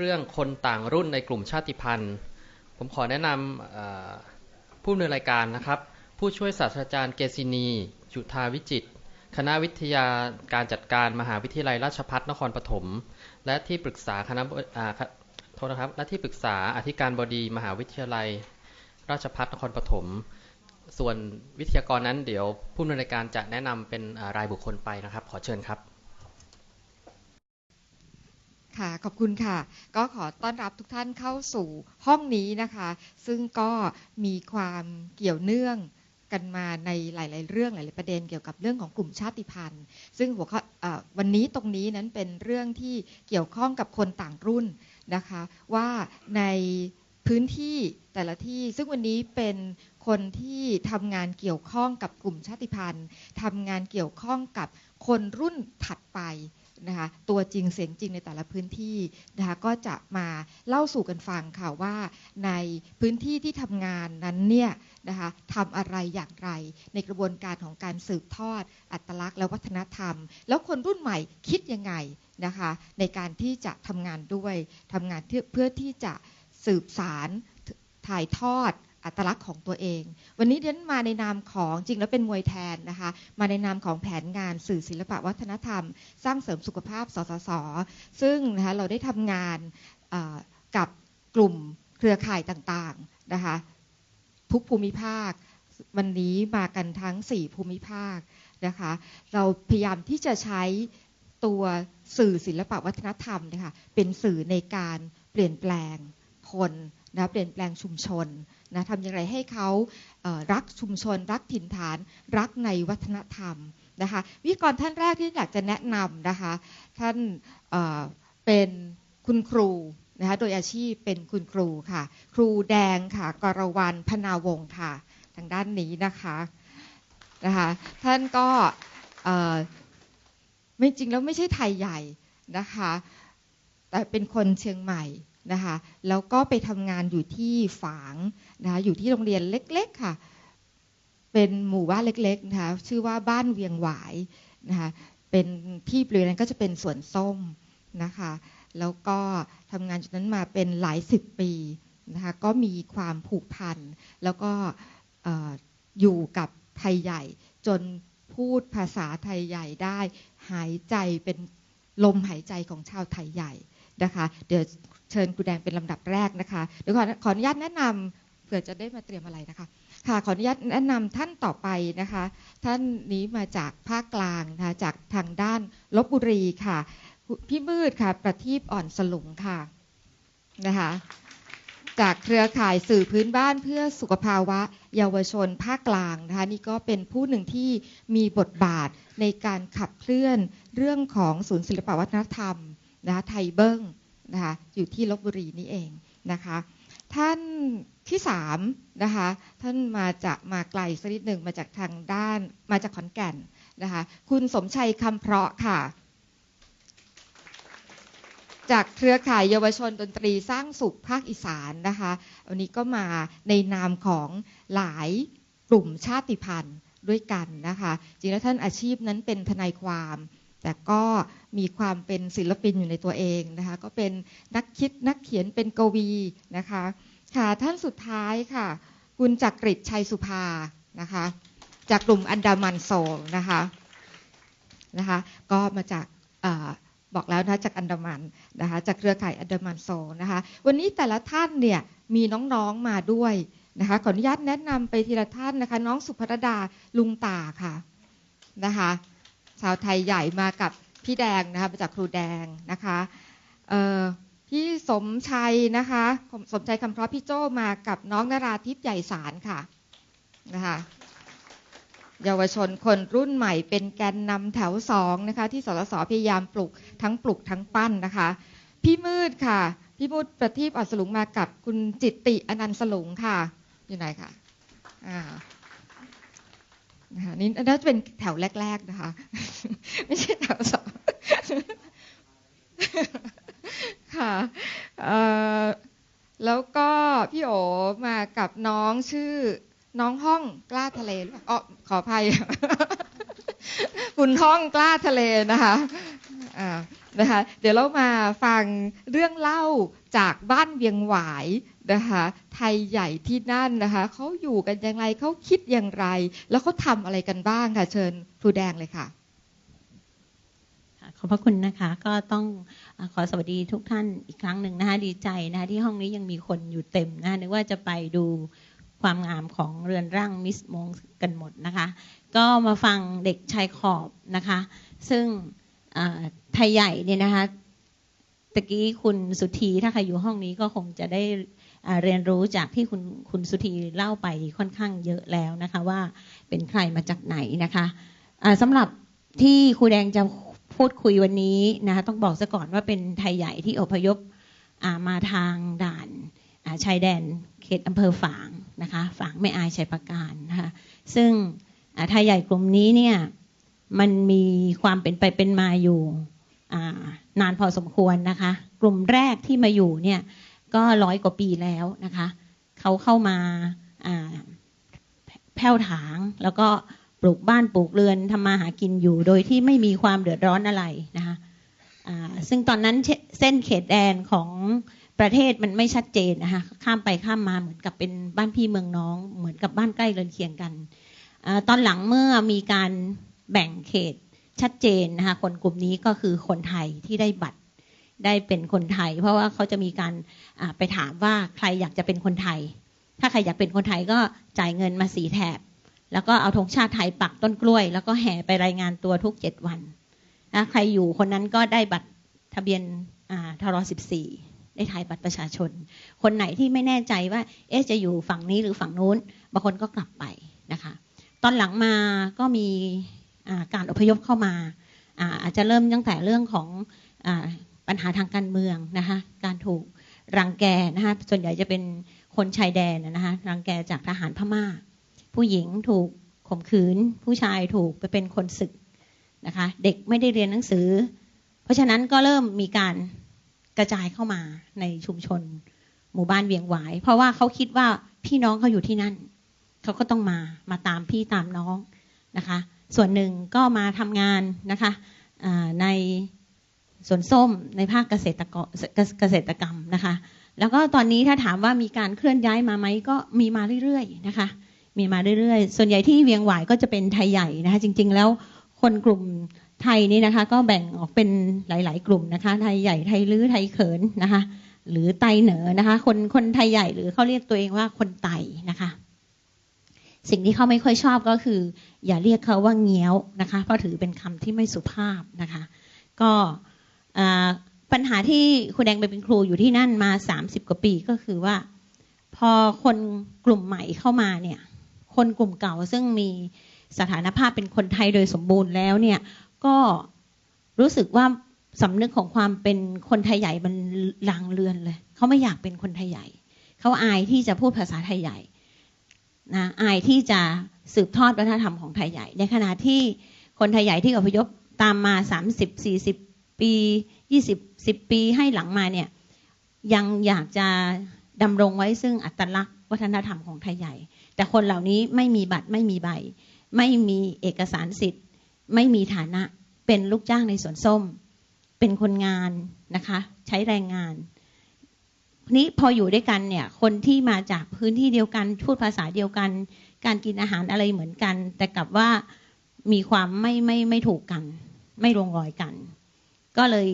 เรื่องคนต่างรุ่นในกลุ่มชาติพันธุ์ ผมขอแนะนำผู้ดำเนินรายการนะครับ ผู้ช่วยศาสตราจารย์เกษินี จุธาวิจิต คณะวิทยาการจัดการมหาวิทยาลัยราชภัฏนครปฐม และที่ปรึกษาคณะบอ่าโทษนะครับ และที่ปรึกษาอธิการบดีมหาวิทยาลัย ราชภัฏนครปฐม ส่วนวิทยากรนั้นเดี๋ยวผู้ดำเนินรายการจะแนะนำเป็นรายบุคคลไปนะครับ ขอเชิญครับ ค่ะ ขอบคุณค่ะ ก็ขอต้อนรับทุกท่านเข้าสู่ห้องนี้นะคะ ซึ่งก็มีความเกี่ยวเนื่องกันมาในหลาย ๆ เรื่องหลาย ๆ ประเด็นเกี่ยวกับเรื่องของกลุ่มชาติพันธุ์ ซึ่งหัวข้อเออวันนี้ตรงนี้นั้นเป็นเรื่องที่เกี่ยวข้องกับคนต่างรุ่นนะคะ ว่าในพื้นที่แต่ละที่ซึ่งวันนี้เป็นคนที่ทำงานเกี่ยวข้องกับกลุ่มชาติพันธุ์ทำงานเกี่ยวข้องกับคนรุ่นถัดไป นะคะตัวจริงเสียงจริงในแต่ละพื้นที่นะคะก็จะมาเล่าสู่กันฟังค่ะว่า ในพื้นที่ที่ทำงานนั้นเนี่ยนะคะทำอะไรอย่างไร ในกระบวนการของการสืบทอด อัตลักษณ์และวัฒนธรรม แล้วคนรุ่นใหม่คิดยังไงนะคะในการที่จะทำงานด้วยทำงานเพื่อที่จะสืบสารถ่ายทอด อัตลักษณ์ของตัวเอง วันนี้เดินมาในนามของจริงแล้วเป็นมวยแทนนะคะ มาในนามของแผนงานสื่อศิลปะวัฒนธรรม สร้างเสริมสุขภาพสสส ซึ่งนะคะเราได้ทำงานกับกลุ่มเครือข่ายต่างๆนะคะทุกภูมิภาค วันนี้มากันทั้ง 4 ภูมิภาคนะคะ เราพยายามที่จะใช้ตัวสื่อศิลปะวัฒนธรรมนะคะเป็นสื่อในการเปลี่ยนแปลงคนนะเปลี่ยนแปลงชุมชน นะทำอย่างไรให้เขารักชุมชน รักถิ่นฐาน รักในวัฒนธรรมนะคะวิทยากรท่านแรกที่อยากจะแนะนำนะคะท่านเเป็นคุณครูนะคะโดยอาชีพเป็นคุณครูค่ะ ครูแดงค่ะกรวรรณพนาวงค่ะ ทางด้านนี้นะคะนะคะท่านก็ไม่จริงแล้วไม่ใช่ไทยใหญ่นะคะแต่เป็นคนเชียงใหม่ นะคะแล้วก็ไปทำงานอยู่ที่ฝางนะคะอยู่ที่โรงเรียนเล็กๆค่ะ เป็นหมู่บ้านเล็กๆนะคะชื่อว่าบ้านเวียงหวายนะคะเป็นที่บริเวณนั้นก็จะเป็นสวนส้มนะคะแล้วก็ทำงานจุดนั้นมาเป็นหลายสิบปีนะคะก็มีความผูกพัน แล้วก็เอ่ออยู่กับไทยใหญ่ จนพูดภาษาไทยใหญ่ได้ หายใจเป็นลมหายใจของชาวไทยใหญ่ นะคะ เดี๋ยวเชิญครูแดงเป็นลำดับแรกนะคะเดี๋ยวขอขออนุญาตแนะนำเผื่อจะได้มาเตรียมอะไรนะคะ ค่ะขออนุญาตแนะนำท่านต่อไปนะคะ ท่านนี้มาจากภาคกลางนะคะจากทางด้านลบบุรีค่ะ พี่มืดค่ะประทีปอ่อนสลุงค่ะนะคะจากเครือข่ายสื่อพื้นบ้านเพื่อสุขภาวะเยาวชนภาคกลางนะคะนี่ก็เป็นผู้หนึ่งที่มีบทบาทในการขับเคลื่อนเรื่องของศูนย์ศิลปวัฒนธรรม นะคะไทยเบิ้งนะคะอยู่ที่ลบบุรีนี่เองนะคะท่านที่สามนะคะท่านมาจากมาไกลสักนิดหนึ่งมาจากทางด้านมาจากขอนแก่นนะคะคุณสมชัยคำเพราะค่ะ จากเครือข่ายเยาวชนดนตรีสร้างสุขภาคอีสานนะคะวันนี้ก็มาในนามของหลายกลุ่มชาติพันธุ์ด้วยกันนะคะจริงแล้วท่านอาชีพนั้นเป็นทนายความ แต่ก็มีความเป็นศิลปินอยู่ในตัวเองนะคะก็เป็นนักคิดนักเขียนเป็นกวีนะคะค่ะท่านสุดท้ายค่ะ คุณจักริดชัยสุภานะคะจากกลุ่มอันดามันโซนะคะนะคะก็มาจากอบอกแล้วนะจากอันดามันนะคะจากเครือข่ายอันดามันโซนะคะวันนี้แต่ละท่านเนี่ยมีน้องๆมาด้วยนะคะขออนุญาตแนะนำไปทีละท่านนะคะ น้องสุภรดาลุงตาค่ะนะคะ ชาวไทยใหญ่มากับพี่แดงนะคะมาจากครูแดงนะคะพี่สมชัยนะคะ สมชัยคำเพราะพี่โจมากับน้องนาราทิพย์ใหญ่สารค่ะนะคะเยาวชนคนรุ่นใหม่เป็นแกนนำแถวสองนะคะ ที่สสสพยายามปลุกทั้งปลุกทั้งปั้นนะคะ พี่มืดค่ะ พี่มืดประทีปอัศลุงมากับคุณจิตติอนันต์สลุงค่ะ อยู่ไหนคะอ่า นะคะนี่น่าจะเป็นแถวแรก ๆนะคะ ไม่ใช่แถวสองค่ะแล้วก็พี่โอมากับน้องชื่อน้องห้องกล้าทะเลหรือเปล่าอ๋อขออภัย คุณห้องกล้าทะเลนะคะอ่านะคะ เดี๋ยวเรามาฟังเรื่องเล่าจากบ้านเวียงหวายนะคะไทยใหญ่ที่นั่นนะคะเขาอยู่กันอย่างไรเขาคิดอย่างไร แล้วเขาทำอะไรกันบ้างค่ะ เชิญครูแดงเลยค่ะขอบพระคุณนะคะ ก็ต้องขอสวัสดีทุกท่านอีกครั้งหนึ่งนะคะดีใจนะคะที่ห้องนี้ยังมีคนอยู่เต็มนะคะนึกว่าจะไปดู ความงามของเรือนร่างมิสมงกันหมดนะคะ ก็มาฟังเด็กชายขอบนะคะ ซึ่งไทยใหญ่เนี่ยนะคะตะกี้คุณสุธีถ้าใครอยู่ห้องนี้ก็คงจะได้เรียนรู้จากที่คุณคุณสุธีเล่าไปค่อนข้างเยอะแล้วนะคะว่าเป็นใครมาจากไหนนะคะอ่าสำหรับที่ครูแดงจะพูดคุยวันนี้นะคะต้องบอกซะก่อนว่าเป็นไทยใหญ่ที่อพยพมาทางด่านชายแดนเขตอำเภอฝาง นะคะฝางไม่อายชัยประการนะคะซึ่งอ่าไทยใหญ่กลุ่มนี้เนี่ยมันมีความเป็นไปเป็นมาอยู่นานพอสมควรนะคะ กลุ่มแรกที่มาอยู่เนี่ยก็ร้อยกว่าปีแล้วนะคะเขาเข้ามาแผ่วถางแล้วก็ปลูกบ้านปลูกเรือนทำมาหากินอยู่ โดยที่ไม่มีความเดือดร้อนอะไรนะคะซึ่งตอนนั้นเส้นเขตแดนของ ประเทศมันไม่ชัดเจนนะคะข้ามไปข้ามมาเหมือนกับเป็นบ้านพี่เมืองน้อง เหมือนกับบ้านใกล้เรือนเคียงกันอตอนหลังเมื่อมีการแบ่งเขตชัดเจนนะคะคนกลุ่มนี้ก็คือคนไทยที่ได้บัตรได้เป็นคนไทย เพราะว่าเขาจะมีการไปถามว่าใครอยากจะเป็นคนไทย ถ้าใครอยากเป็นคนไทยก็จ่ายเงินมาสีแถบ แล้วก็เอาธงชาติไทยปักต้นกล้วย แล้วก็แห่ไปรายงานตัวทุกเจ็ดวันนะใครอยู่คนนั้นก็ได้บัตรทะเบียนทรสิบสี่ ได้ถ่ายบัตรประชาชน คนไหนที่ไม่แน่ใจว่าเอ๊ะจะอยู่ฝั่งนี้หรือฝั่งนู้น บางคนก็กลับไปนะคะ ตอนหลังมาก็มีการอพยพเข้ามาอาจจะเริ่มตั้งแต่เรื่องของอปัญหาทางการเมืองนะคะ การถูกรังแกนะคะส่วนใหญ่จะเป็นคนชายแดนนะคะรังแกจากทหารพม่า ผู้หญิงถูกข่มขืน ผู้ชายถูกไปเป็นคนศึกนะคะ เด็กไม่ได้เรียนหนังสือ เพราะฉะนั้นก็เริ่มมีการ กระจายเข้ามาในชุมชน หมู่บ้านเวียงหวาย เพราะว่าเขาคิดว่าพี่น้องเขาอยู่ที่นั่น เขาก็ต้องมามาตามพี่ตามน้องนะคะ ส่วนหนึ่งก็มาทำงานนะคะในสวนส้มในภาคเกษตรกรเกษตรกรรมนะคะ แล้วก็ตอนนี้ถ้าถามว่ามีการเคลื่อนย้ายมาไหมก็มีมาเรื่อยๆนะคะ มีมาเรื่อยๆ ส่วนใหญ่ที่เวียงหวายก็จะเป็นไทยใหญ่นะคะ จริง ๆ แล้วคนกลุ่ม ไทยนี่นะคะ ก็แบ่งออกเป็นหลาย ๆ กลุ่มนะคะ ไทยใหญ่ไทยลื้อไทยเขินนะคะ หรือไตเหนือนะคะ คนคนไทยใหญ่หรือเขาเรียกตัวเองว่าคนไตนะคะ สิ่งที่เขาไม่ค่อยชอบก็คือ อย่าเรียกเขาว่าเงี้ยวนะคะ เพราะถือเป็นคำที่ไม่สุภาพนะคะ ก็อ่าปัญหาที่คุณแดงไปเป็นครูอยู่ที่นั่นมา 30 กว่าปีก็คือว่า พอคนกลุ่มใหม่เข้ามาเนี่ย คนกลุ่มเก่าซึ่งมีสถานภาพเป็นคนไทยโดยสมบูรณ์แล้วเนี่ย ก็รู้สึกว่าสำนึกของความเป็นคนไทยใหญ่มันลางเลือนเลย เขาไม่อยากเป็นคนไทยใหญ่ เขาอายที่จะพูดภาษาไทยใหญ่นะอายที่จะสืบทอดวัฒนธรรมของไทยใหญ่ ในขณะที่คนไทยใหญ่ที่อพยพตามมา 30 40 ปี 20 10 ปีให้หลังมาเนี่ยยังอยากจะดำรงไว้ซึ่งอัตลักษณ์วัฒนธรรมของไทยใหญ่ แต่คนเหล่านี้ไม่มีบัตรไม่มีใบ ไม่มีเอกสารสิทธิ์ ไม่มีฐานะเป็นลูกจ้างในสวนส้ม เป็นคนงานนะคะ ใช้แรงงานนี้พออยู่ด้วยกันเนี่ย คนที่มาจากพื้นที่เดียวกันพูดภาษาเดียวกัน การกินอาหารอะไรเหมือนกัน แต่กลับว่ามีความไม่ไม่ไม่ถูกกัน ไม่ลงรอยกัน ก็เลย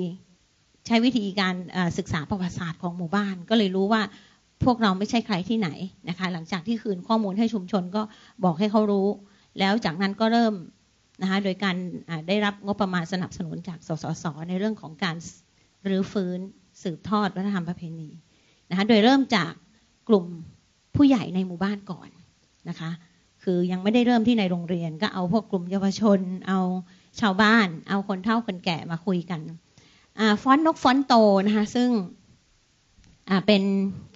ใช้วิธีการศึกษาประวัติศาสตร์ของหมู่บ้าน ก็เลยรู้ว่าพวกเราไม่ใช่ใครที่ไหนนะคะ หลังจากที่คืนข้อมูลให้ชุมชนก็บอกให้เขารู้ แล้วจากนั้นก็เริ่ม นะคะโดยการได้รับงบประมาณสนับสนุนจากสสส ในเรื่องของการรื้อฟื้นสืบทอดวัฒนธรรมประเพณีนะคะโดยเริ่มจากกลุ่มผู้ใหญ่ในหมู่บ้านก่อนนะคะคือยังไม่ได้เริ่มที่ในโรงเรียน ก็เอาพวกกลุ่มเยาวชน เอาชาวบ้าน เอาคนเฒ่าคนแก่มาคุยกันอฟ้อนนกฟ้อนโตนะคะซึ่งเป็น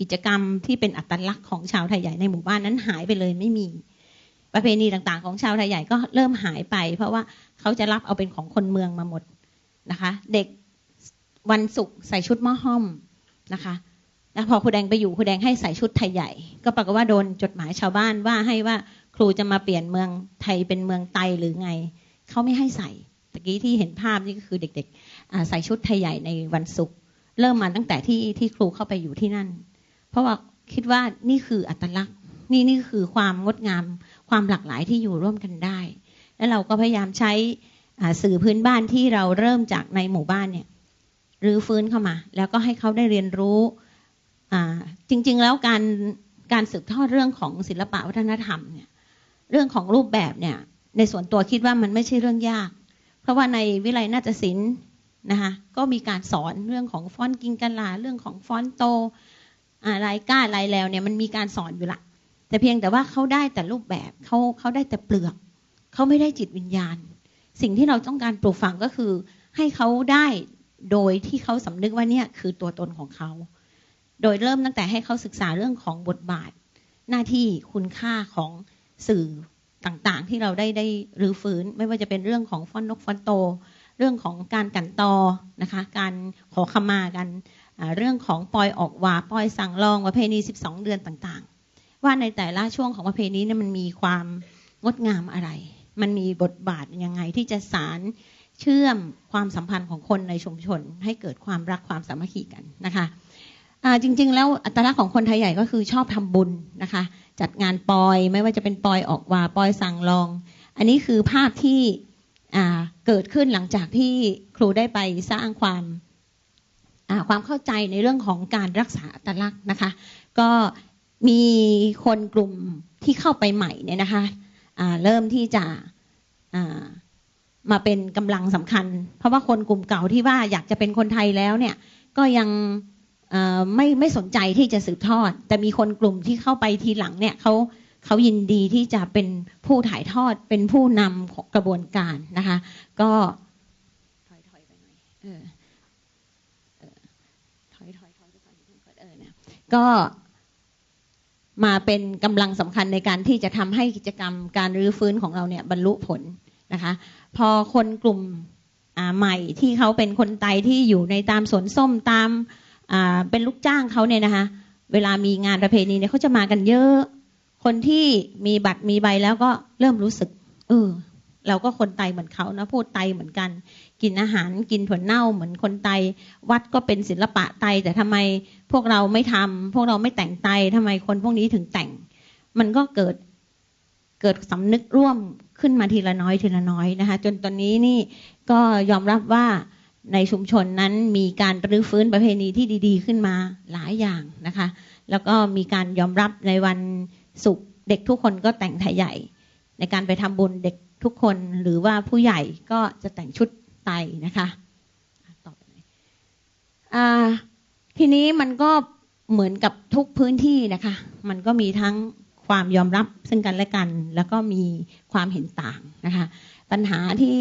กิจกรรมที่เป็นอัตลักษณ์ของชาวไทยใหญ่ในหมู่บ้านนั้นหายไปเลยไม่มี ประเพณีต่างๆ ของชาวไทยใหญ่ก็เริ่มหายไป เพราะว่าเขาจะรับเอาเป็นของคนเมืองมาหมดนะคะ เด็กวันศุกร์ใส่ชุดม้อห้อมนะคะแล้วพอครูแดงไปอยู่ครูแดงให้ใส่ชุดไทยใหญ่ ก็ปรากฏว่าโดนจดหมายชาวบ้านว่าให้ว่าครูจะมาเปลี่ยนเมืองไทยเป็นเมืองไตหรือไงเขาไม่ให้ใส่ตะกี้ที่เห็นภาพนี่ก็คือเด็กอ่าใส่ชุดไทยใหญ่ในวันศุกร์เริ่มมาตั้งแต่ที่ที่ครูเข้าไปอยู่ที่นั่น เพราะว่าคิดว่านี่คืออัตลักษณ์ นี่นี่คือความงดงาม ความหลากหลายที่อยู่ร่วมกันได้ แล้วเราก็พยายามใช้สื่อพื้นบ้านที่เราเริ่มจากในหมู่บ้านเนี่ยรื้อฟื้นเข้ามา แล้วก็ให้เขาได้เรียนรู้จริง ๆ แล้วการการสืบทอดเรื่องของศิลปะวัฒนธรรมเนี่ยเรื่องของรูปแบบเนี่ยในส่วนตัวคิดว่ามันไม่ใช่เรื่องยาก เพราะว่าในวิไลนาฏศิลป์นะคะก็มีการสอนเรื่องของฟอนต์กิงกันลา เรื่องของฟอนต์โตอ่าลายก้าลายแล้วเนี่ยมันมีการสอนอยู่ละ แต่เพียงแต่ว่าเขาได้แต่รูปแบบเขาเขาได้แต่เปลือกเขาไม่ได้จิตวิญญาณ สิ่งที่เราต้องการปลูกฝังก็คือ ให้เขาได้โดยที่เขาสำนึกว่าเนี่ยคือตัวตนของเขา โดยเริ่มตั้งแต่ให้เขาศึกษาเรื่องของบทบาท หน้าที่คุณค่าของสื่อต่างๆ ที่เราได้ได้รื้อฟื้น ไม่ว่าจะเป็นเรื่องของฟอนนกฟอนโต เรื่องของการกันตอนะคะ การขอขมากัน เรื่องของปล่อยออกวาปล่อยสั่งลองประเพณี 12 เดือนต่างๆ ว่าในแต่ละช่วงของประเพณีเนี่ยมันมีความงดงามอะไร มันมีบทบาทยังไงที่จะสารเชื่อมความสัมพันธ์ของคนในชุมชน ให้เกิดความรักความสามัคคีกันนะคะจริง ๆ แล้วอัตลักษณ์ของคนไทยใหญ่ก็คือชอบทำบุญนะคะ จัดงานปอยไม่ว่าจะเป็นปอยออกวาปอยสั่งลอง อันนี้คือภาพที่เกิดขึ้นหลังจากที่ครูได้ไปสร้างความความเข้าใจในเรื่องของการรักษาอัตลักษณ์นะคะ ก็ มีคนกลุ่มที่เข้าไปใหม่เนี่ยนะคะเริ่มที่จะมาเป็นกำลังสำคัญ เพราะว่าคนกลุ่มเก่าที่ว่าอยากจะเป็นคนไทยแล้วเนี่ยก็ยังไม่ไม่สนใจที่จะสืบทอด แต่มีคนกลุ่มที่เข้าไปทีหลังเนี่ยเขาเขายินดีที่จะเป็นผู้ถ่ายทอดเป็นผู้นำของกระบวนการนะคะ ก็ถอยถอยไปหน่อยเออถอยถอยถอยไปก่อนเออเนี่ยก็ มาเป็นกำลังสำคัญในการที่จะทำให้กิจกรรมการรื้อฟื้นของเราเนี่ยบรรลุผลนะคะ พอคนกลุ่มใหม่ที่เขาเป็นคนไตที่อยู่ในตามสวนส้มตามเป็นลูกจ้างเขาเนี่ยนะคะ เวลามีงานประเพณีเนี่ยเขาจะมากันเยอะ คนที่มีบัตรมีใบแล้วก็เริ่มรู้สึก เออ เราก็คนไตเหมือนเขานะพูดไตเหมือนกัน กินอาหารกินถั่วเน่าเหมือนคนไต วัดก็เป็นศิลปะไต แต่ทำไมพวกเราไม่ทำพวกเราไม่แต่งไตทำไมคนพวกนี้ถึงแต่ง มันก็เกิดเกิดสำนึกร่วมขึ้นมาทีละน้อยทีละน้อยนะคะ จนตอนนี้นี่ก็ยอมรับว่าในชุมชนนั้นมีการรื้อฟื้นประเพณีที่ดี ๆ ขึ้นมาหลายอย่างนะคะ แล้วก็มีการยอมรับในวันศุกร์เด็กทุกคนก็แต่งไทยใหญ่ ในการไปทำบุญเด็กทุกคนหรือว่าผู้ใหญ่ก็จะแต่งชุด ไตนะคะต่อไปเลยทีนี้มันก็เหมือนกับทุกพื้นที่นะคะ มันก็มีทั้งความยอมรับซึ่งกันและกัน แล้วก็มีความเห็นต่างนะคะ ปัญหาที่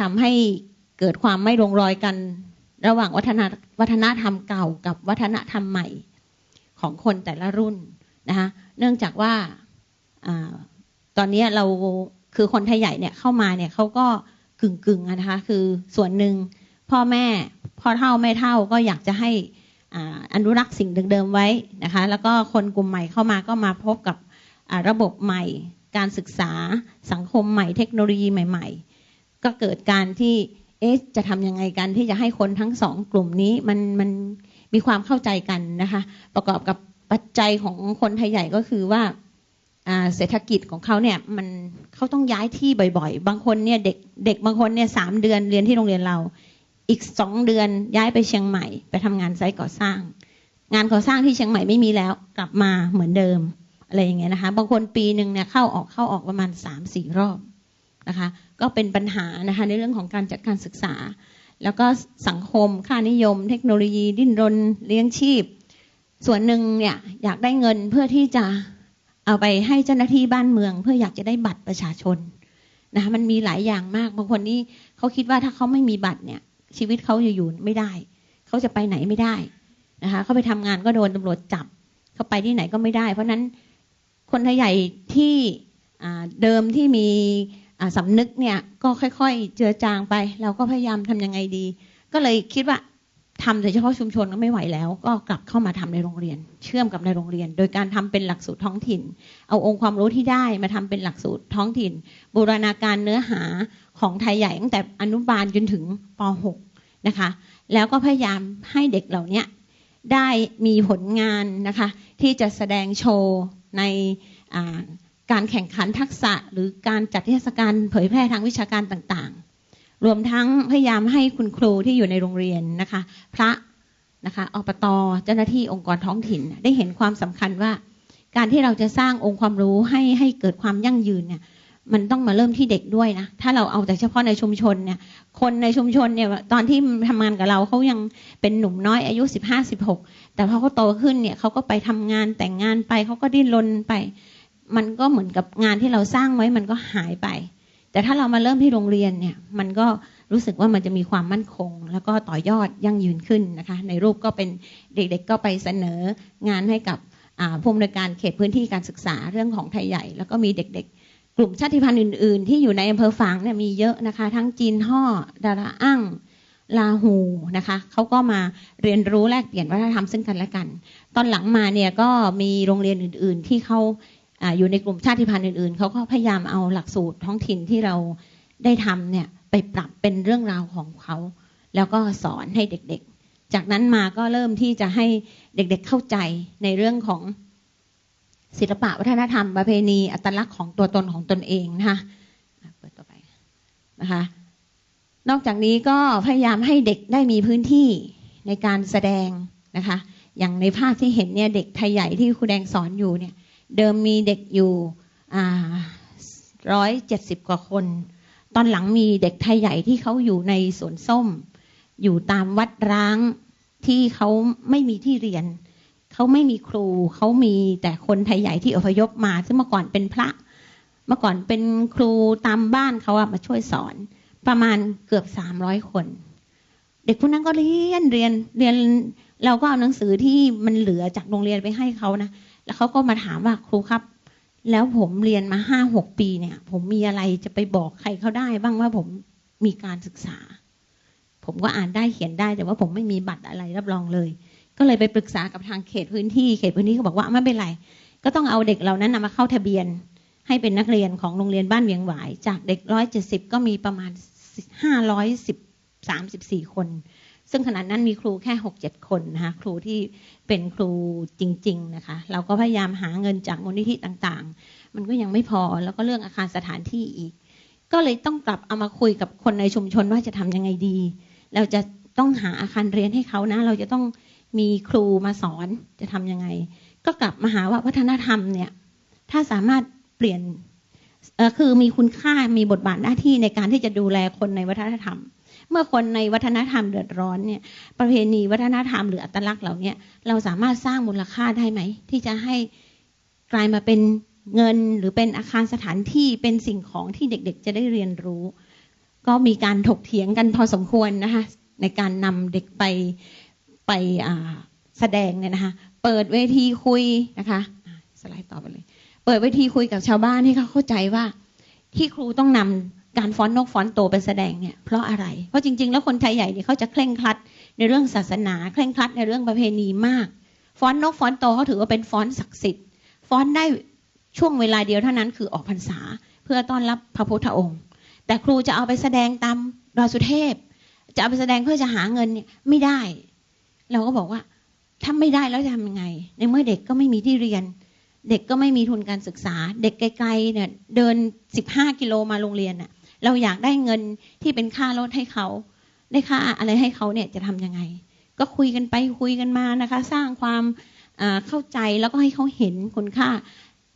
ทำให้เกิดความไม่ลงรอยกัน ระหว่างวัฒนวัฒนธรรมเก่ากับวัฒนธรรมใหม่ของคนแต่ละรุ่นนะคะเนื่องจากว่าอาตอนนี้เราคือคนไทยใหญ่เนี่ยเข้ามาเนี่ยเขาก็ กึ่งกึ่งนะคะ คือส่วนหนึ่งพ่อแม่พ่อเท่าแม่เท่าก็อยากจะให้อนุรักษ์สิ่งเดิมๆไว้นะคะ แล้วก็คนกลุ่มใหม่เข้ามาก็มาพบกับระบบใหม่ การศึกษาสังคมใหม่เทคโนโลยีใหม่ ๆ ก็เกิดการที่เอ๊ะจะทำยังไงกันที่จะให้คนทั้งสองกลุ่มนี้มันมันมีความเข้าใจกันนะคะ ประกอบกับปัจจัยของคนไทยใหญ่ก็คือว่า เศรษฐกิจของเขาเนี่ยมันเขาต้องย้ายที่บ่อย ๆ บางคนเนี่ยเด็กเด็กบางคนเนี่ยสามเดือนเรียนที่โรงเรียนเรา อีกสองเดือนย้ายไปเชียงใหม่ ไปทำงานไซต์ก่อสร้าง งานก่อสร้างที่เชียงใหม่ไม่มีแล้วกลับมาเหมือนเดิมอะไรอย่างเงี้ยนะคะ บางคนปีหนึ่งเนี่ยเข้าออกเข้าออกประมาณสามสี่รอบนะคะ ก็เป็นปัญหานะคะในเรื่องของการจัดการศึกษา แล้วก็สังคมค่านิยม เทคโนโลยีดิ้นรนเลี้ยงชีพ ส่วนหนึ่งเนี่ยอยากได้เงินเพื่อที่จะ เอาไปให้เจ้าหน้าที่บ้านเมือง เพื่ออยากจะได้บัตรประชาชนนะคะมันมีหลายอย่างมากบางคนนี่เขาคิดว่าถ้าเขาไม่มีบัตรเนี่ย ชีวิตเขาจะอยู่ไม่ได้ เขาจะไปไหนไม่ได้นะคะเขาไปทำงานก็โดนตำรวจจับ เขาไปที่ไหนก็ไม่ได้ เพราะนั้นคนไทยใหญ่ที่เดิมที่มีอ่าสำนึกเนี่ยก็ค่อยๆเจือจางไป เราก็พยายามทำยังไงดี ก็เลยคิดว่า ทำแต่เฉพาะชุมชนก็ไม่ไหวแล้ว ก็กลับเข้ามาทำในโรงเรียน เชื่อมกับในโรงเรียน โดยการทำเป็นหลักสูตรท้องถิ่น เอาองค์ความรู้ที่ได้มาทำเป็นหลักสูตรท้องถิ่น บูรณาการเนื้อหาของไทยใหญ่ตั้งแต่อนุบาลจนถึงป .6 นะคะ แล้วก็พยายามให้เด็กเหล่านี้ได้มีผลงานนะคะที่จะแสดงโชว์ในการแข่งขันทักษะหรือการจัดเทศกาลเผยแพร่ทางวิชาการต่างๆ รวมทั้งพยายามให้คุณครูที่อยู่ในโรงเรียนนะคะ พระนะคะอบตเจ้าหน้าที่องค์กรท้องถิ่น ได้เห็นความสำคัญว่า การที่เราจะสร้างองค์ความรู้ให้ให้เกิดความยั่งยืนเนี่ยมันต้องมาเริ่มที่เด็กด้วยนะ ถ้าเราเอาแต่เฉพาะในชุมชนเนี่ย คนในชุมชนเนี่ยตอนที่ทำงานกับเราเขายังเป็นหนุ่มน้อยอายุสิบห้าสิบหกแต่พอเขาโตขึ้นเนี่ยเขาก็ไปทำงานแต่งงานไปเขาก็ดิ้นรนไป มันก็เหมือนกับงานที่เราสร้างไว้มันก็หายไป แต่ถ้าเรามาเริ่มที่โรงเรียนเนี่ย มันก็รู้สึกว่ามันจะมีความมั่นคง แล้วก็ต่อยอดยั่งยืนขึ้นนะคะ ในรูปก็เป็นเด็กๆก็ไปเสนองานให้กับผู้อำนวยการเขตพื้นที่การศึกษาเรื่องของไทยใหญ่ แล้วก็มีเด็กๆ กลุ่มชาติพันธุ์อื่น ๆ ที่อยู่ในอำเภอฝางเนี่ยมีเยอะนะคะ ทั้งจีนห่อดาราอั่งลาหูนะคะเขาก็มาเรียนรู้แลกเปลี่ยนวัฒนธรรมซึ่งกันและกัน ตอนหลังมาเนี่ยก็มีโรงเรียนอื่น ๆ ที่เขา อยู่ในกลุ่มชาติพันธุ์อื่นๆ เขาก็พยายามเอาหลักสูตรท้องถิ่นที่เราได้ทำเนี่ยไปปรับเป็นเรื่องราวของเขา แล้วก็สอนให้เด็กๆ จากนั้นมาก็เริ่มที่จะให้เด็กๆเข้าใจในเรื่องของศิลปะวัฒนธรรมประเพณีอัตลักษณ์ของตัวตนของตนเองนะคะเปิดต่อไปนะคะนอกจากนี้ก็พยายามให้เด็กได้มีพื้นที่ในการแสดงนะคะ อย่างในภาพที่เห็นเนี่ยเด็กไทยใหญ่ที่ครูแดงสอนอยู่เนี่ย เดิมมีเด็กอยู่ร้อยเจ็ดสิบกว่าคน ตอนหลังมีเด็กไทยใหญ่ที่เขาอยู่ในสวนส้ม อยู่ตามวัดร้างที่เขาไม่มีที่เรียน เขาไม่มีครู เขามีแต่คนไทยใหญ่ที่อพยพมา ซึ่งเมื่อก่อนเป็นพระ เมื่อก่อนเป็นครูตามบ้านเขาอะมาช่วยสอน ประมาณเกือบสามร้อยคน เด็กพวกนั้นก็เรียนเรียนเรียน เราก็เอาหนังสือที่มันเหลือจากโรงเรียนไปให้เขานะ แล้วเขาก็มาถามว่าครูครับ แล้วผมเรียนมาห้าหกปีเนี่ย ผมมีอะไรจะไปบอกใครเขาได้บ้างว่าผมมีการศึกษา ผมก็อ่านได้เขียนได้แต่ว่าผมไม่มีบัตรอะไรรับรองเลย ก็เลยไปปรึกษากับทางเขตพื้นที่เขตพื้นที่เขาบอกว่าไม่เป็นไร ก็ต้องเอาเด็กเหล่านั้นนำมาเข้าทะเบียน ให้เป็นนักเรียนของโรงเรียนบ้านเวียงหวาย จากเด็กร้อยเจ็ดสิบก็มีประมาณห้าร้อยสิบสามสิบสี่คน ซึ่งขณะนั้นมีครูแค่หกเจ็ดคนนะคะครูที่เป็นครูจริง ๆนะคะ เราก็พยายามหาเงินจากมูลนิธิต่างๆ มันก็ยังไม่พอแล้วก็เรื่องอาคารสถานที่อีก ก็เลยต้องกลับเอามาคุยกับคนในชุมชนว่าจะทำยังไงดี เราจะต้องหาอาคารเรียนให้เขานะ เราจะต้องมีครูมาสอนจะทำยังไง ก็กลับมาหาว่าวัฒนธรรมเนี่ยถ้าสามารถเปลี่ยนคือมีคุณค่ามีบทบาทหน้าที่ในการที่จะดูแลคนในวัฒนธรรม เมื่อคนในวัฒนธรรมเดือดร้อนเนี่ย ประเพณีวัฒนธรรมหรืออัตลักษณ์เหล่านี้เราสามารถสร้างมูลค่าได้ไหม ที่จะให้กลายมาเป็นเงินหรือเป็นอาคารสถานที่เป็นสิ่งของที่เด็กๆ จะได้เรียนรู้ ก็มีการถกเถียงกันพอสมควรนะคะในการนำเด็กไปไปแสดงเนี่ยนะคะเปิดเวทีคุยนะคะสไลด์ต่อไปเลย เปิดเวทีคุยกับชาวบ้านให้เขาเข้าใจว่าที่ครูต้องนำ การฟ้อนนกฟ้อนโตไปแสดงเนี่ยเพราะอะไร เพราะจริง ๆ แล้วคนไทยใหญ่เนี่ยเขาจะเคร่งครัดในเรื่องศาสนา เคร่งครัดในเรื่องประเพณีมาก ฟ้อนนกฟ้อนโตเขาถือว่าเป็นฟ้อนศักดิ์สิทธิ์ ฟ้อนได้ช่วงเวลาเดียวเท่านั้นคือออกพรรษา เพื่อต้อนรับพระพุทธองค์ แต่ครูจะเอาไปแสดงตามดอยสุเทพ จะเอาไปแสดงเพื่อจะหาเงินเนี่ยไม่ได้ เราก็บอกว่าถ้าไม่ได้แล้วจะทำยังไง ในเมื่อเด็กก็ไม่มีที่เรียน เด็กก็ไม่มีทุนการศึกษา เด็กไกลๆเนี่ยเดินสิบห้ากิโลมาโรงเรียนน่ะ เราอยากได้เงินที่เป็นค่ารถให้เขาได้ค่าอะไรให้เขาเนี่ยจะทํำยังไง ก็คุยกันไปคุยกันมานะคะ สร้างความเข้าใจแล้วก็ให้เขาเห็นคุณค่า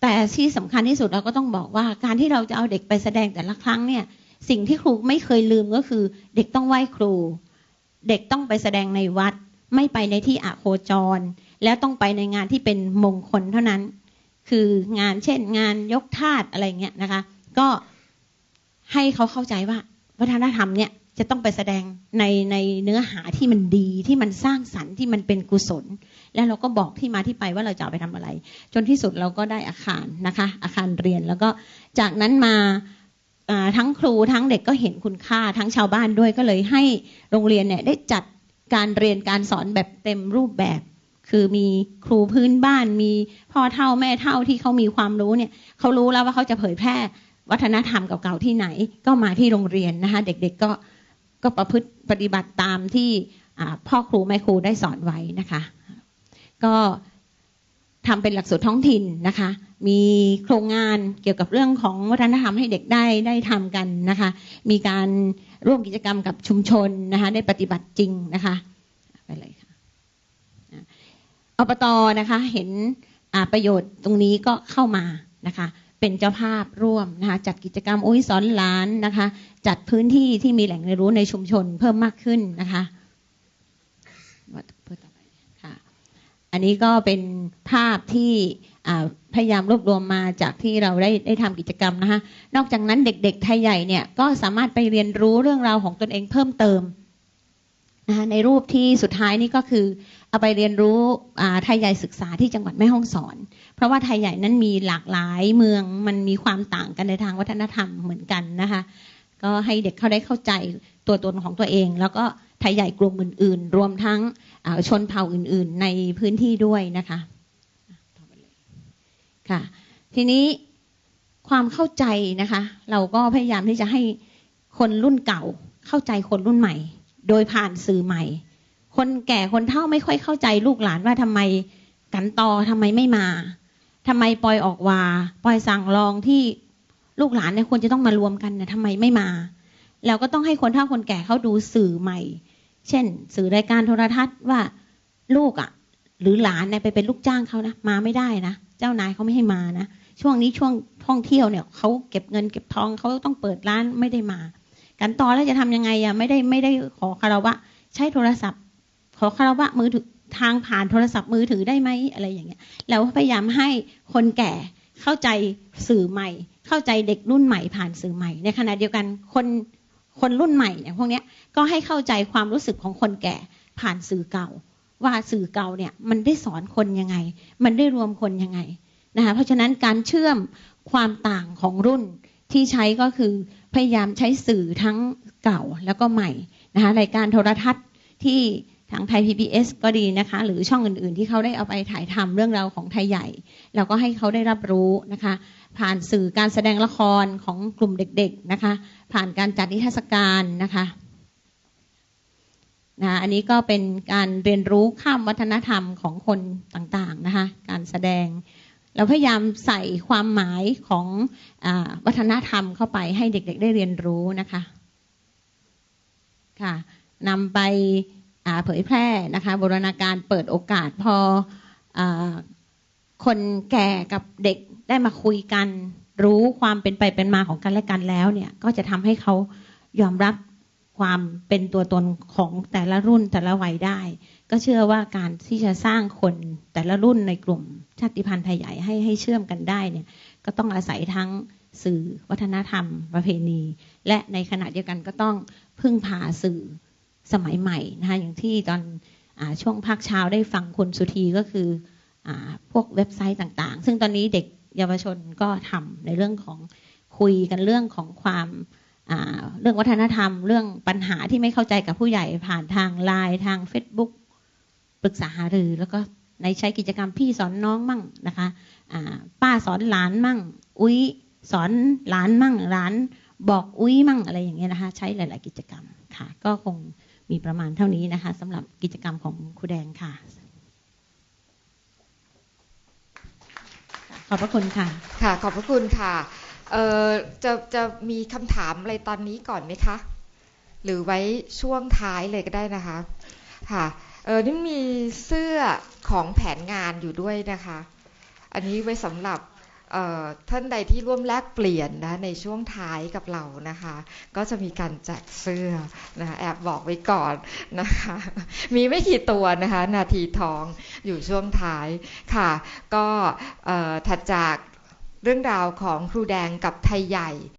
แต่ที่สำคัญที่สุดเราก็ต้องบอกว่าการที่เราจะเอาเด็กไปแสดงแต่ละครั้งเนี่ยสิ่งที่ครูไม่เคยลืมก็คือ เด็กต้องไหว้ครู เด็กต้องไปแสดงในวัด ไม่ไปในที่อโคจร แล้วต้องไปในงานที่เป็นมงคลเท่านั้น คืองานเช่นงานยกทาตอะไรเงี้ยนะคะ ก็ ให้เขาเข้าใจว่า วัฒนธรรมเนี่ยจะต้องไปแสดงในในเนื้อหาที่มันดีที่มันสร้างสรรค์ที่มันเป็นกุศล แล้วเราก็บอกที่มาที่ไปว่าเราจะาไปทำอะไร จนที่สุดเราก็ได้อาคารนะคะ อาคารเรียนแล้วก็จากนั้นมาทั้งครูทั้งเด็กก็เห็นคุณค่าทั้งชาวบ้านด้วยก็เลยให้โรงเรียนเนี่ยได้จัดการเรียนการสอนแบบเต็มรูปแบบ คือมีครูพื้นบ้านมีพ่อเท่าแม่เท่าที่เขามีความรู้เนี่ยเขารู้แล้วว่าเขาจะเผยแพร่ วัฒนธรรมเก่าๆที่ไหน ก็มาที่โรงเรียนนะคะเด็กๆก็ก็ประพฤติปฏิบัติตามที่พ่อครูแม่ครูได้สอนไว้นะคะ ก็ทำเป็นหลักสูตรท้องถิ่นนะคะ มีโครงงานเกี่ยวกับเรื่องของวัฒนธรรมให้เด็กได้ได้ทำกันนะคะ มีการร่วมกิจกรรมกับชุมชนนะคะได้ปฏิบัติจริงนะคะไปเลยค่ะอบตนะคะเห็นประโยชน์ตรงนี้ก็เข้ามานะคะ เป็นเจ้าภาพร่วมนะคะจัดกิจกรรมอุ้ยสอนหลานนะคะ จัดพื้นที่ที่มีแหล่งเรียนรู้ในชุมชนเพิ่มมากขึ้นนะคะค่ะอันนี้ก็เป็นภาพที่พยายามรวบรวมมาจากที่เราได้ได้ทำกิจกรรมนะคะนอกจากนั้นเด็กๆไทยใหญ่เนี่ยก็สามารถไปเรียนรู้เรื่องราวของตนเองเพิ่มเติม นะคะในรูปที่สุดท้ายนี่ก็คือเอาไปเรียนรู้ไทยใหญ่ศึกษาที่จังหวัดแม่ฮ่องสอน เพราะว่าไทยใหญ่นั้นมีหลากหลายเมืองมันมีความต่างกันในทางวัฒนธรรมเหมือนกันนะคะก็ให้เด็กเขาได้เข้าใจตัวตนของตัวเอง แล้วก็ไทยใหญ่กลุ่มอื่น ๆ รวมทั้งชนเผ่าอื่น ๆ ในพื้นที่ด้วยนะคะค่ะทีนี้ความเข้าใจนะคะ เราก็พยายามที่จะให้คนรุ่นเก่าเข้าใจคนรุ่นใหม่ โดยผ่านสื่อใหม่ คนแก่คนเฒ่าไม่ค่อยเข้าใจลูกหลานว่าทำไมกันตอทำไมไม่มาทำไมปล่อยออกวาปล่อยสั่งรองที่ลูกหลานเนี่ยควรจะต้องมารวมกันเนี่ยทำไมไม่มาเราก็ต้องให้คนเฒ่าคนแก่เขาดูสื่อใหม่ เช่น สื่อรายการโทรทัศน์ว่าลูกอะ่ะ หรือหลานเนี่ยไปเป็นลูกจ้างเขานะมาไม่ได้นะเจ้านายเขาไม่ให้มานะช่วงนี้ช่วงท่องเที่ยวเนี่ยเขาเก็บเงินเก็บทองเขาต้องเปิดร้านไม่ได้มา กันตอนแล้วจะทำยังไงอะไม่ได้ไม่ได้ขอคารวะ ใช้โทรศัพท์ ขอคารวะมือถือทางผ่านโทรศัพท์มือถือได้ไหมอะไรอย่างเงี้ยเราพยายามให้คนแก่เข้าใจสื่อใหม่ เข้าใจเด็กรุ่นใหม่ผ่านสื่อใหม่ ในขณะเดียวกันคนคนรุ่นใหม่อย่างพวกเนี้ยก็ให้เข้าใจความรู้สึกของคนแก่ผ่านสื่อเก่า ว่าสื่อเก่าเนี่ยมันได้สอนคนยังไง มันได้รวมคนยังไงนะคะเพราะฉะนั้นการเชื่อมความต่างของรุ่น ที่ใช้ก็คือพยายามใช้สื่อทั้งเก่าแล้วก็ใหม่นะคะรายการโทรทัศน์ที่ทางไทย PBS ก็ดีนะคะ หรือช่องอื่นๆ ที่เขาได้เอาไปถ่ายทำเรื่องราวของไทยใหญ่ เราก็ให้เขาได้รับรู้นะคะ ผ่านสื่อการแสดงละครของกลุ่มเด็กๆนะคะ ผ่านการจัดนิทรรศการนะคะนะอันนี้ก็เป็นการเรียนรู้ข้ามวัฒนธรรมของคนต่างๆนะคะ การแสดง เราพยายามใส่ความหมายของอวัฒนธรรมเข้าไปให้เด็กๆได้เรียนรู้นะคะค่ะนำไปเผยแพร่นะคะบรณาการเปิดโอกาสพออคนแก่กับเด็กได้มาคุยกันรู้ความเป็นไปเป็นมาของกันและกันแล้วเนี่ยก็จะทำให้เขายอมรับความเป็นตัวตนของแต่ละรุ่นแต่ละวัยได้ ก็เชื่อว่าการที่จะสร้างคนแต่ละรุ่นในกลุ่มชาติพันธุ์ไทยใหญ่ให้ให้เชื่อมกันได้เนี่ยก็ต้องอาศัยทั้งสื่อวัฒนธรรม ประเพณี และในขณะเดียวกันก็ต้องพึ่งพาสื่อสมัยใหม่นะคะอย่างที่ตอนอช่วงภาคเช้าได้ฟังคุณสุธีก็คืออพวกเว็บไซต์ต่างๆ ซึ่งตอนนี้เด็กเยาวชนก็ทำในเรื่องของคุยกันเรื่องของความเรื่องวัฒนธรรม เรื่องปัญหาที่ไม่เข้าใจกับผู้ใหญ่ผ่านทางไลน์ทาง Facebook ปรึกษาหารือ แล้วก็ในใช้กิจกรรมพี่สอนน้องมั่งนะคะป้าสอนหลานมั่ง อุ้ยสอนหลานมั่งหลานบอกอุ้ยมั่งอะไรอย่างเงี้ยนะคะ ใช้หลาย ๆ กิจกรรมค่ะ ก็คงมีประมาณเท่านี้นะคะสำหรับกิจกรรมของครูแดงค่ะ ขอบพระคุณค่ะ ค่ะ ขอบพระคุณค่ะเออจะจะมีคำถามอะไรตอนนี้ก่อนไหมคะ หรือไว้ช่วงท้ายเลยก็ได้นะคะ ค่ะ เออนี่มีเสื้อของแผนงานอยู่ด้วยนะคะ อันนี้ไว้สำหรับท่านใดที่ร่วมแลกเปลี่ยนนะในช่วงท้ายกับเรานะคะ ก็จะมีการแจกเสื้อนะแอบบอกไว้ก่อนนะคะ มีไม่กี่ตัวนะคะ นาทีทองอยู่ช่วงท้ายค่ะ ก็ถัดจากเรื่องราวของครูแดงกับไทยใหญ่